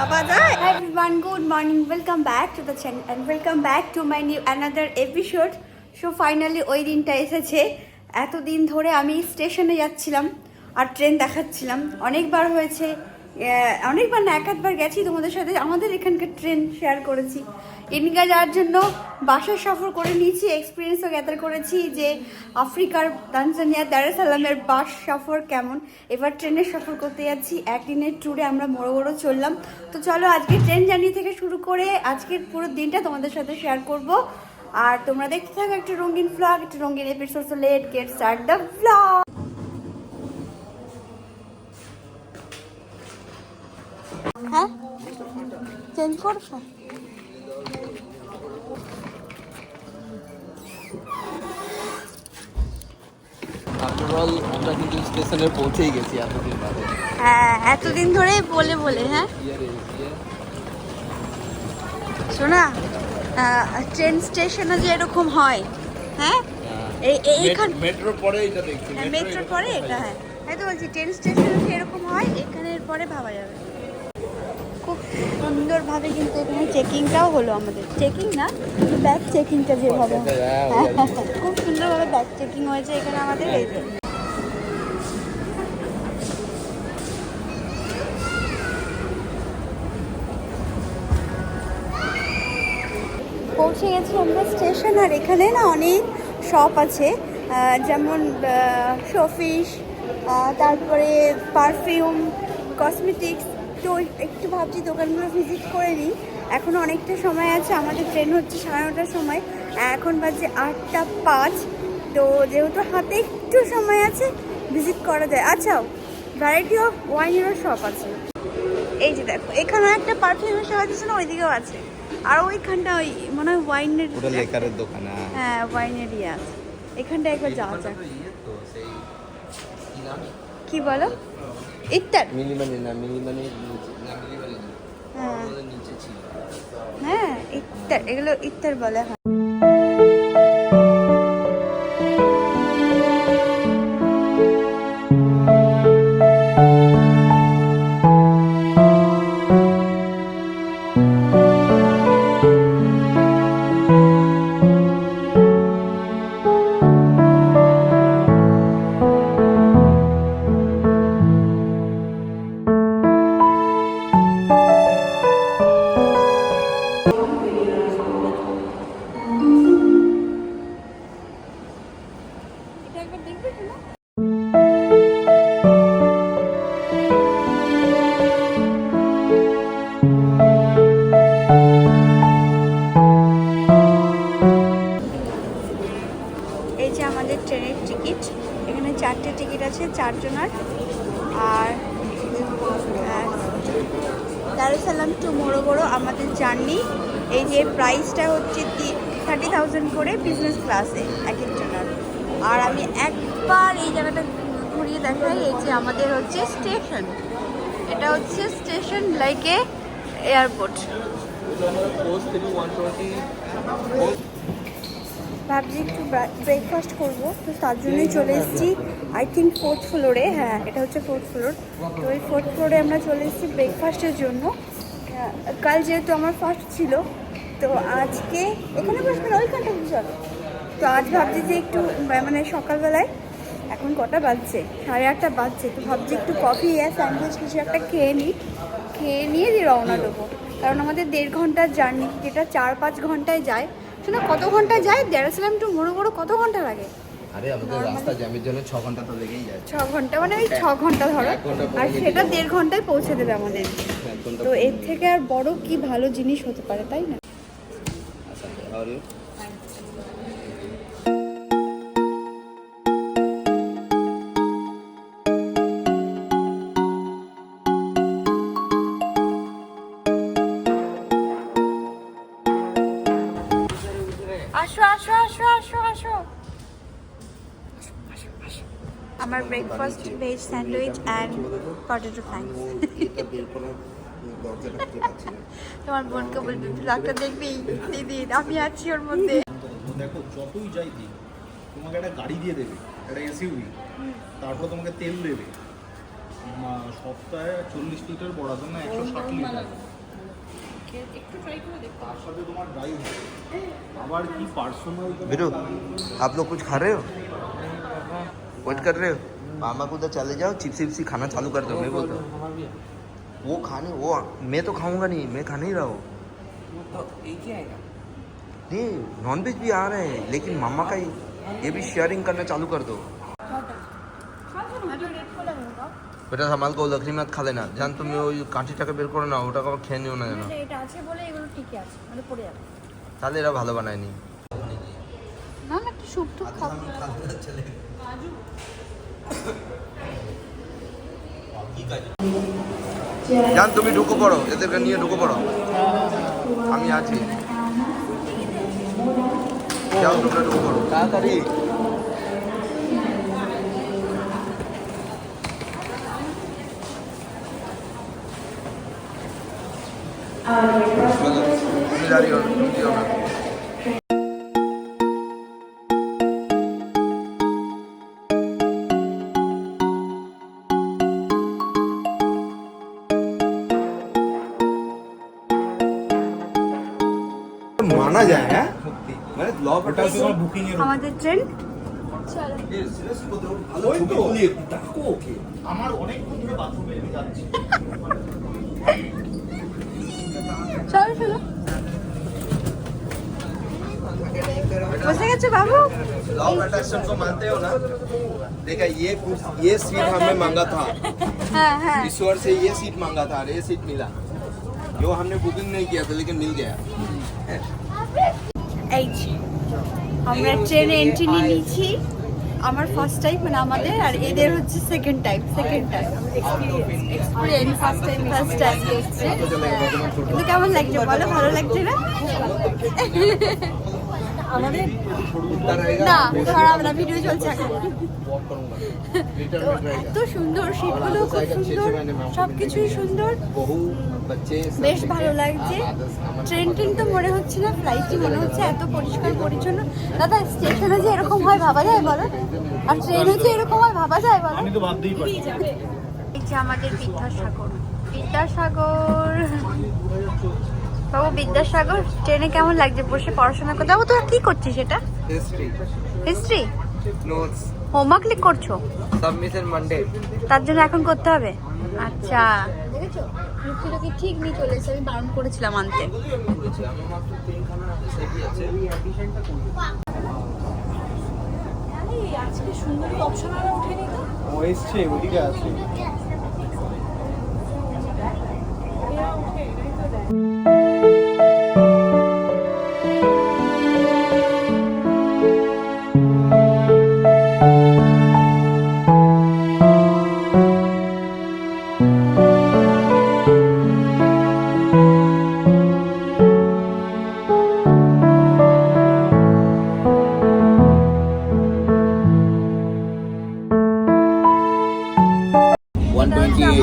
ভাবা যায়। Everyone good morning welcome back to the channel and welcome back to my new another episode so finally ওই দিনটা এসেছে। এতদিন ধরে আমি স্টেশনে যাচ্ছিলাম আর ট্রেন দেখাচ্ছিলাম। অনেকবার হয়েছে। অনেকবার না, এক একবার গেছি তোমাদের সাথে। আমাদের এখানকার ট্রেন শেয়ার করেছি। ইন্ডিয়া যাওয়ার জন্য বাসার সফর করে নিয়েছি এক্সপিরিয়েন্সও গ্যাদার করেছি যে আফ্রিকার তানজানিয়া দারেসালামের বাস সফর কেমন? এবার ট্রেনের সফর করতে যাচ্ছি একদিনের ট্যুরে আমরা বড় বড় চললাম। তো চলো আজকে ট্রেন জার্নি থেকে শুরু করে আজকের পুরো দিনটা তোমাদের সাথে শেয়ার করব। আর তোমরা দেখতে থাকো একটা রঙিন ফ্লগ একটা রঙিন episode let get start the vlog হ্যাঁ? চেঞ্জ করছ? আফটার অল আমরা কিন্তু স্টেশনে পৌঁছেই গেছি এতদিন বাদে। হ্যাঁ এতদিন ধরে বলে বলে হ্যাঁ? শোনা ট্রেন স্টেশনে যে এরকম হয় হ্যাঁ? এই এইখান মেট্রোর পরে এটা দেখছি হ্যাঁ মেট্রোর পরে এটা হ্যাঁ। তাই তো বলছি ট্রেন স্টেশনে যে এরকম হয় এখানের পরে ভাবা যাবে। খুব সুন্দরভাবে কিন্তু এখানে চেকিংটাও হলো আমাদের। চেকিং না ব্যাগ চেকিংটা যেভাবে হয়। হ্যাঁ, হ্যাঁ, খুব সুন্দরভাবে ব্যাগ চেকিং হয়েছে এখানে আমাদের এই। পৌঁছে গেছি আমরা স্টেশন, আর এখানে না অনেক শপ আছে। যেমন শোফিস তারপরে পারফিউম কসমেটিক্স তো একটু ভাবছি দোকানগুলো ভিজিট করে নিই। এখনও অনেকটা সময় আছে, আমাদের ট্রেন হচ্ছে সাড়ে নটার সময়। এখন বাজে আটটা পাঁচ। তো যেহেতু হাতে একটু সময় আছে ভিজিট করা যায়। আচ্ছা ভ্যারাইটি অফ ওয়াইনেরও শপ আছে। এই যে দেখো এখানে একটা পারফিউমের শপ আছে না ওইদিকেও আছে। আর ওইখানটা ওই মনে হয় ওয়াইনের ওটা লেকারের দোকান হ্যাঁ। হ্যাঁ ওয়াইনের ইয়ে আছে। এখানটা একবার যাওয়া যাক। কি বলো? ইত্তার মিলিমানি না মিলিমানি হ্যাঁ। আমাদের নিচে ছিল। হ্যাঁ ইত্তার এগুলো ইত্তার বলে হয়। যে প্রাইসটা হচ্ছে থার্টি থাউজেন্ড করে বিজনেস ক্লাসে এক একজনের। আর আমি একবার এই জায়গাটা ঘুরিয়ে দেখাই এই যে আমাদের হচ্ছে স্টেশন এটা হচ্ছে স্টেশন লাইক এ এয়ারপোর্ট ভাবছি একটু ব্রেকফাস্ট করব তো তার জন্যই চলে এসেছি আই থিঙ্ক ফোর্থ ফ্লোরে হ্যাঁ এটা হচ্ছে ফোর্থ ফ্লোর তো ওই ফোর্থ ফ্লোরে আমরা চলে এসেছি ব্রেকফাস্টের জন্য। আহ, কাল যেহেতু আমার ফার্স্ট ছিল তো আজকে এখানে বসবে না ওইখানটা চলো তো আজ ভাবছি যে একটু মানে সকালবেলায় এখন কটা বাজছে? সাড়ে আটটা বাজছে তো ভাবছি একটু কফি আর স্যান্ডউইচ কিছু একটা খেয়ে নিই। খেয়ে নিয়ে দিয়ে রওনা দেবো। কারণ আমাদের দেড় ঘণ্টার জার্নি যেটা চার পাঁচ ঘন্টায় যায়। শোনা কত ঘন্টায় যায়? দেড়াশালাম টু মোড়ো মোড়ো কত ঘণ্টা লাগে? আরে আমাদের রাস্তা জ্যামের জন্য ছ ঘণ্টা তো লেগেই যায়। ছ ঘণ্টা মানে ওই ছ ঘণ্টা ধরো। ঘণ্টা আর সেটা দেড় ঘন্টায় পৌঁছে দেবে আমাদের। তো এর থেকে আর বড় কি ভালো জিনিস হতে পারে তাই না? আচ্ছা আর you? আসো আসো আসো আসো আসো। আমার breakfast veg sandwich and potato fry এটা বের করে দরজাটা খুঁজে পাচ্ছি না তোমার বোনকে বলবি ব্লগটা দেখবি দিদি আমি আছি ওর মধ্যে তো দেখো যতই যাই দিন তোমাকে একটা গাড়ি দিয়ে দেবে একটা এসইউভি তারপর তোমাকে তেল দেবে মা- সপ্তাহে চল্লিশ লিটার পড়াতো না একশো ষাট লিটার তার সাথে তোমার ড্রাইভ আবার কি পার্সোনাল वीरू आप लोग कुछ खा रहे हो वेट कर रहे हो मामा को उधर चले जाओ चिप्सी विप्सी खाना चालू कर दो मैं बोलता हूँ वो खाने वो मैं तो खाऊंगा नहीं मैं खा नहीं रहा हूँ नहीं नॉन वेज भी आ रहे हैं लेकिन मामा का ही- ये भी शेयरिंग करना चालू कर दो बेटा सामान को लकड़ी मत खा लेना जान তুমি ওই কাঁচিটাকে বের করো না ওটাকে আবার খেয়ে নিও না যেন এটা আছে বলে এগুলো ঠিকই আছে মানে পড়ে যাবে তাহলে এরা ভালো বানায়নি না না একটু স্যুপ টুপ খাবো জান তুমি ঢুকো পড়ো এদেরকে নিয়ে ঢুকো পড়ো। আমি আছি। যাও তোমরা ঢুকো পড়ো। তাড়াতাড়ি। দাঁড়িয়ে মানা যায় হ্যাঁ মানে ল ওটা হচ্ছে তোমার বুকিং এর আমাদের ট্রেন ওই তো ডাকো ওকে আমার অনেকক্ষণ ধরে বাথরুমে যাচ্ছি চলো চলো বসে গেছো বাবু लॉ अट्रैक्शन को मानते हो ना देखा ये कुछ- ये सीट हमें मांगा था হ্যাঁ হ্যাঁ ईश्वर से ये सीट मांगा था और ये सीट मिला जो हमने बुकिंग नहीं किया था लेकिन मिल गया এই যে আমরা ট্রেনে এন্ট্রি নিয়ে নিয়েছি আমার ফার্স্ট টাইম মানে আমাদের আর এদের হচ্ছে second time second time experience first time first time কিন্তু কেমন লাগছে বলো ভালো লাগছে না আমাদের? না খারাপ না ভিডিও চলছে এত সুন্দর শীতগুলো খুব সুন্দর সবকিছুই সুন্দর। বেশ ভালো লাগছে। ট্রেন ট্রেন তো মনে হচ্ছে না ফ্লাইটই মনে হচ্ছে এত পরিষ্কার পরিচ্ছন্ন। দাদা স্টেশনে যে এরকম হয় ভাবা যায় বলো? আর ট্রেনে যে এরকম হয় ভাবা যায় বলো? আমাদের বিদ্যাসাগর। বিদ্যাসাগর। বাবু বিদ্যাসাগর ট্রেনে কেমন লাগছে? বসে পড়াশোনা করতে বাবু তোরা কি করছিস এটা হিস্ট্রি হিস্ট্রি নোটস হোমওয়ার্ক লিখ করছ? সাবমিশন মানডে তার জন্য এখন করতে হবে? আচ্ছা। দেখেছ? রুক্তিটাকে ঠিক নিয়ে চলে এসে আমি বারণ করেছিলাম আনতে।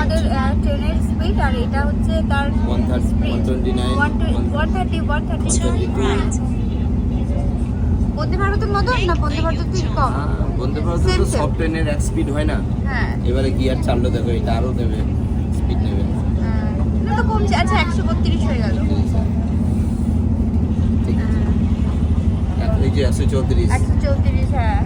আমাদের ট্রেনের স্পিড আর এটা হচ্ছে তার speed one thirty one thirty বন্দে ভারতের মতো না বন্দে ভারতের কম বন্দে ভারতের সব ট্রেনের এক স্পিড হয় না? হ্যাঁ। এবারে গিয়ার ছাড়লো দেখো এটা আরও স্পিড নেবে। হ্যাঁ। না তো কমছে আচ্ছা একশো বত্রিশ হয়ে গেল। ঠিক আছে। হ্যাঁ। এই চৌত্রিশ। একশো চৌত্রিশ হ্যাঁ।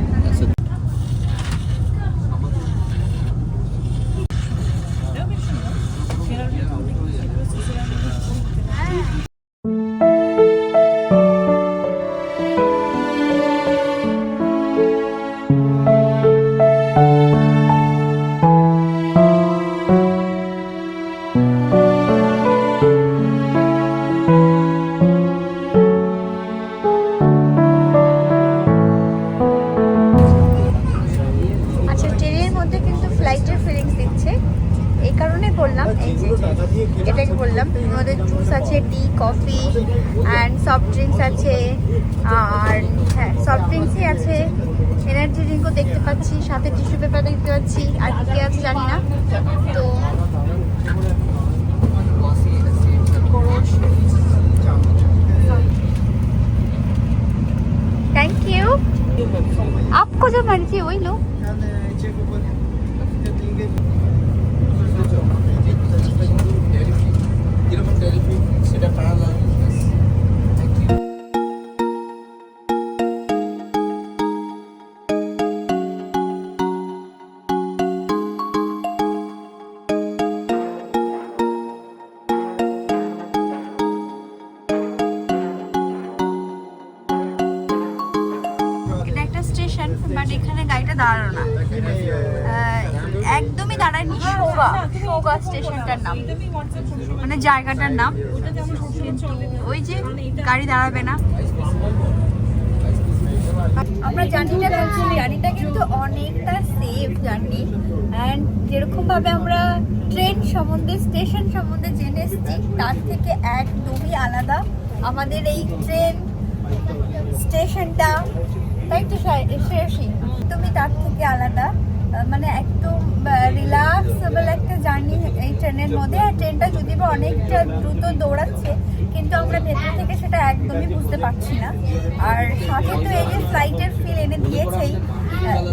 এটাই বললাম। ওদের জুস আছে tea coffee and soft drinks আছে, আর হ্যাঁ সফট ড্রিঙ্কসই আছে। এনার্জি ড্রিঙ্কও দেখতে পাচ্ছি, সাথে টিস্যু পেপার দেখতে পাচ্ছি, আর কি আছে জানি না। তো थैंक यू आपको जो मर्जी वही लो সেটা কারা লাগবে এটা জায়গাটার নাম। ওই যে গাড়ি দাঁড়াবে না। আমরা জার্নিটা করছি জার্নিটা কিন্তু অনেকটা সেফ জার্নি। অ্যান্ড যেরকম ভাবে আমরা ট্রেন সম্বন্ধে স্টেশন সম্বন্ধে জেনে এসেছি, তার থেকে একদমই আলাদা। আমাদের এই ট্রেন স্টেশনটা তাই তো শেষই তুমি তার থেকে আলাদা। মানে একদম রিল্যাক্সেবল একটা জার্নি এই ট্রেনের মধ্যে। আর ট্রেনটা যদি বা অনেকটা দ্রুত দৌড়াচ্ছে, কিন্তু আমরা ভেতর থেকে সেটা একদমই বুঝতে পারছি না। আর সাথে তো এই যে ফ্লাইটের ফিল এনে দিয়েছেই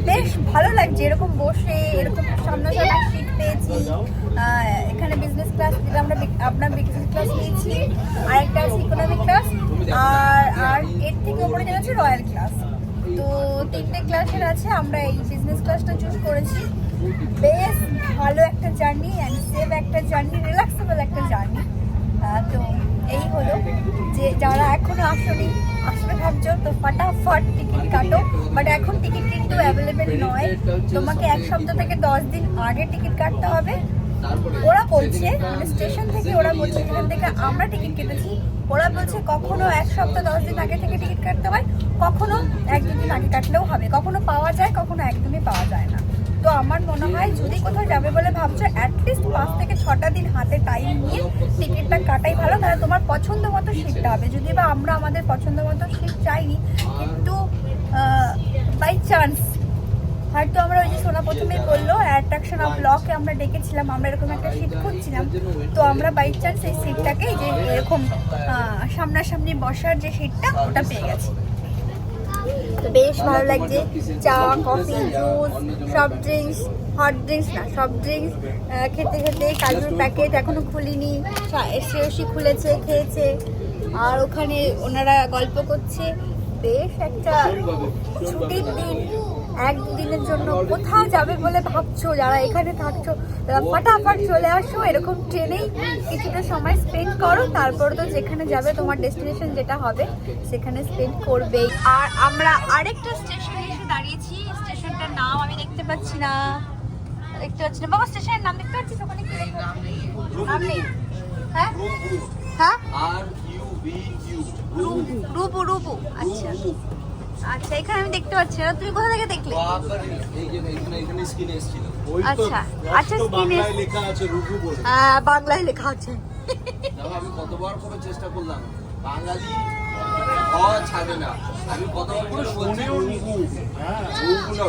বেশ ভালো লাগছে। এরকম বসে, এরকম সামনাসামনি সিট পেয়েছি। এখানে বিজনেস ক্লাস যেটা আমরা আপনার বিজনেস ক্লাস নিয়েছি। আর একটা আছে ইকোনমিক ক্লাস আর আর এর থেকে উপরে যেটা হচ্ছে রয়্যাল ক্লাস তো তিনটে ক্লাসের আছে, আমরা এই বিজনেস ক্লাসটা চুজ করেছি। বেশ ভালো একটা জার্নি অ্যান্ড সেভ একটা জার্নি রিল্যাক্সেবল একটা জার্নি তো এই হলো যে যারা এখনও আসনি, আসবে ভাবছ, তো ফাটাফাট টিকিট কাটো। বাট এখন টিকিট কিন্তু অ্যাভেলেবেল নয়। তোমাকে এক সপ্তাহ থেকে দশ দিন আগে টিকিট কাটতে হবে। বলছে মানে স্টেশন থেকে ওরা বলছে যেখান থেকে আমরা টিকিট কেটেছি। ওরা বলছে, কখনো এক সপ্তাহ, দশ দিন আগে থেকে টিকিট কাটতে হয়, কখনো এক দু আগে কাটলেও হবে, কখনো পাওয়া যায়, কখনো একদমই পাওয়া যায় না। তো আমার মনে হয়, যদি কোথাও যাবে বলে ভাবছ অ্যাটলিস্ট পাঁচ থেকে ছটা দিন হাতে টাইম নিয়ে টিকিটটা কাটাই ভালো, তাহলে তোমার পছন্দ মতো সিটটা হবে। যদি বা আমরা আমাদের পছন্দ মতো সিট চাইনি, কিন্তু বাই চান্স হয়তো আমরা ওই যে সোনা প্রথমেই বলল অ্যাট্রাকশন অফ লকে আমরা ডেকেছিলাম, আমরা এরকম একটা সিট খুঁজছিলাম। তো আমরা বাই চান্স এই সিটটাকে যে এরকম সামনাসামনি বসার যে সিটটা ওটা পেয়ে গেছি। বেশ ভালো লাগছে। চা coffee juice soft drinks hot drinks না সফট ড্রিঙ্কস খেতে খেতে কাজুর প্যাকেট এখনও খুলিনি। শ্রেয়সী খুলেছে, খেয়েছে। আর ওখানে ওনারা গল্প করছে। বেশ একটা ছুটির দিন। এক দিনের জন্য কোথাও যাবে বলে ভাবছ? যারা এখানে থাকছো তারা ফাটাফাট চলে আসো। এরকম ট্রেনেই কিছুটা সময় স্পেন্ড করো। তারপর তো যেখানে যাবে তোমার ডেস্টিনেশন যেটা হবে সেখানে স্পেন্ড করবেই আর আমরা আরেকটা স্টেশনে এসে দাঁড়িয়েছি। স্টেশনটার নাম আমি দেখতে পাচ্ছি না। দেখতে পাচ্ছি না। বাবা স্টেশনের নাম দেখতে পাচ্ছিস ওখানে কি? নাম নেই। হ্যাঁ? হ্যাঁ? R U B U Rubu Rubu আচ্ছা। আচ্ছা এখানে আমি দেখতে পাচ্ছি না। তুমি কোথা থেকে দেখলে? এই যে এখানে এখানে স্ক্রিনে এসেছিল। ওই তো আচ্ছা, আচ্ছা, স্ক্রিনে- লেখা আছে রুবু বলে। হ্যাঁ বাংলায় লেখা আছে। আমি কতবার করে চেষ্টা করলাম। বাঙালি অ ছাড়ে না। আমি কতবার করে শুনছি মনেও রুবু? হ্যাঁ না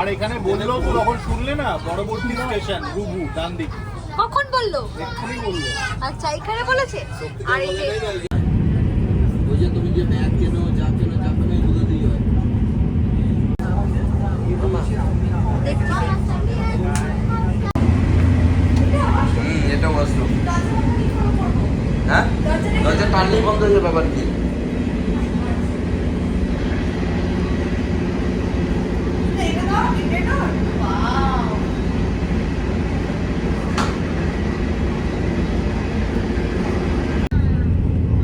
আর এখানে বললেও তো তখন শুনলে না পরবর্তী স্টেশন রুবু ডান দিকে। কখন বলল? এক্ষুনি বলল। আচ্ছা এখানে বলেছে? আর এই যে ওই যে তুমি যে ব্যাগ কেনো যা কেনো যা কেনো এগুলো দিয়ে হয় দেখছি হুম এটা ওয়াশরুম হ্যাঁ দরজা টানলেই বন্ধ হয়ে যাবে ব্যাপার কি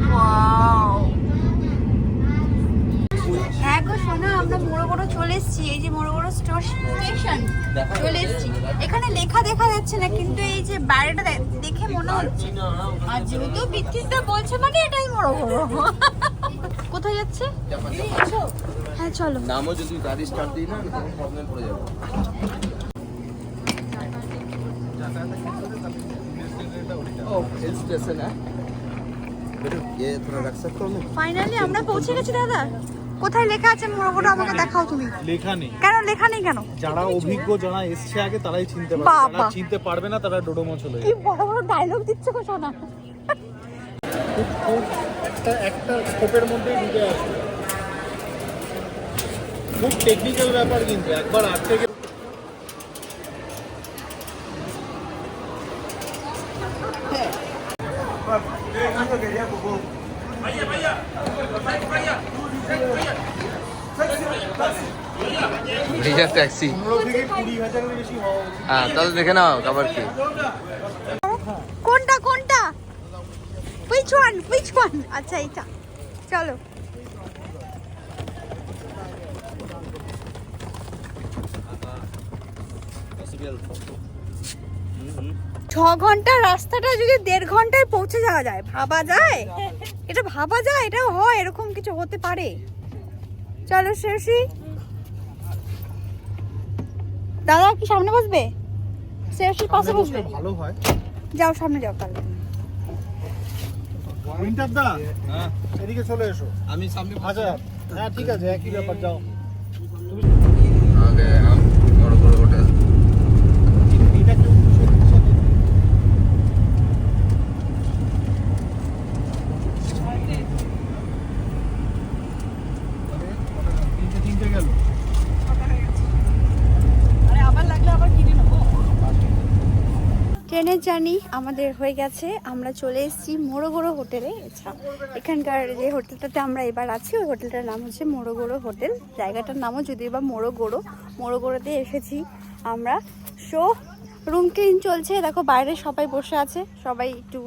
Wow! হ্যাঁ গো শোনো আমরা মোড়ো বড় চলে এসেছি এই যে মোড়ো বড় স্টেশন চলে এসেছি এখানে লেখা দেখা যাচ্ছে না কিন্তু এই যে বাইরেটা দে- দেখে মনে হচ্ছে আর যেহেতু বলছে মানে এটাই বড় বড়। কোথায় যাচ্ছে? হ্যাঁ চলো। নামও যদি গাড়ি স্টার্ট দিই না প্রবলেম পড়ে যাবে। ফাইনালি হ্যাঁ? আমরা পৌঁছে গেছি দাদা। কোথায় লেখা আছে আমাকে দেখাও তুমি। লেখা নেই। কেন লেখা নেই কেন? যারা অভিজ্ঞ যারা আগে তারাই চিনতে পারবে। চিনতে পারবে না তারা ডোডোমো চলে বড় বড় ডায়লগ দিচ্ছে গো খুব খুব একটা একটা স্কোপের মধ্যেই ঢুকে আসবে খুব টেকনিক্যাল ব্যাপার কিন্তু একবার ট্যাক্সি থেকে হওয়া উচিত। হ্যাঁ তাহলে দেখে নাও আবার কি? কোনটা? হুইচ ওয়ান হুইচ ওয়ান আচ্ছা এইটা। চলো। ছ ঘণ্টা রাস্তাটা যদি দেড় ঘন্টায় পৌঁছে যাওয়া যায় ভাবা যায়? এটা ভাবা যায় এটা হয় এরকম কিছু হতে পারে। চলো শেষি দাদা কি সামনে বসবে? শেষির পাশে বসবে? ভালো হয়। যাও সামনে যাও তাহলে। উইন্টার দা? এদিকে চলে এসো। আমি সামনে আচ্ছা। হ্যাঁ ঠিক আছে একই ব্যাপার যাও। आ ট্রেনের জার্নি আমাদের হয়ে গেছে। আমরা চলে এসেছি মোড়োগোড়ো হোটেলে। আচ্ছা এখানকার যে হোটেলটাতে আমরা এবার আছি, ওই হোটেলটার নাম হচ্ছে মোড়োগোড়ো হোটেল। জায়গাটার নামও যদিও বা মোড়োগোড়ো মোড়োগোড়োতে এসেছি আমরা। শো রুম ক্লিন চলছে। দেখো, বাইরে সবাই বসে আছে। সবাই একটু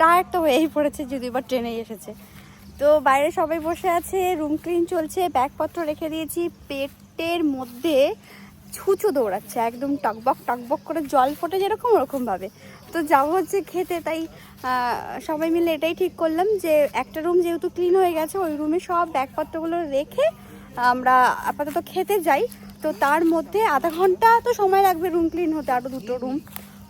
টায়ার তো হয়েই পড়েছে, যদিও বা ট্রেনে এসেছে। তো বাইরে সবাই বসে আছে রুম ক্লিন চলছে। ব্যাগপত্র রেখে দিয়েছি। পেটের মধ্যে ছুঁচো দৌড়াচ্ছে, একদম টকবক টকবক করে জল ফোটে যেরকম, ওরকমভাবে। তো যাব হচ্ছে খেতে, তাই সবাই মিলে এটাই ঠিক করলাম যে একটা রুম যেহেতু ক্লিন হয়ে গেছে, ওই রুমে সব ব্যাগপত্রগুলো রেখে আমরা আপাতত খেতে যাই। তো তার মধ্যে আধা ঘণ্টা তো সময় লাগবে রুম ক্লিন হতে আরও দুটো রুম।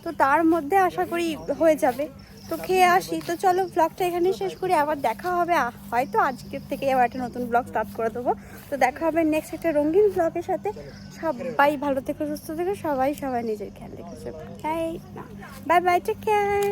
তো তার মধ্যে আশা করি হয়ে যাবে। তো খেয়ে আসি। তো চলো ব্লগটা এখানেই শেষ করি। আবার দেখা হবে। হয়তো আজকের থেকে আবার একটা নতুন ব্লগ স্টার্ট করে দেবো। তো দেখা হবে নেক্সট একটা রঙিন ব্লগের সাথে। সবাই ভালো থেকো, সুস্থ থেকো। সবাই সবাই নিজের খেয়াল রেখেছে। Bye bye take care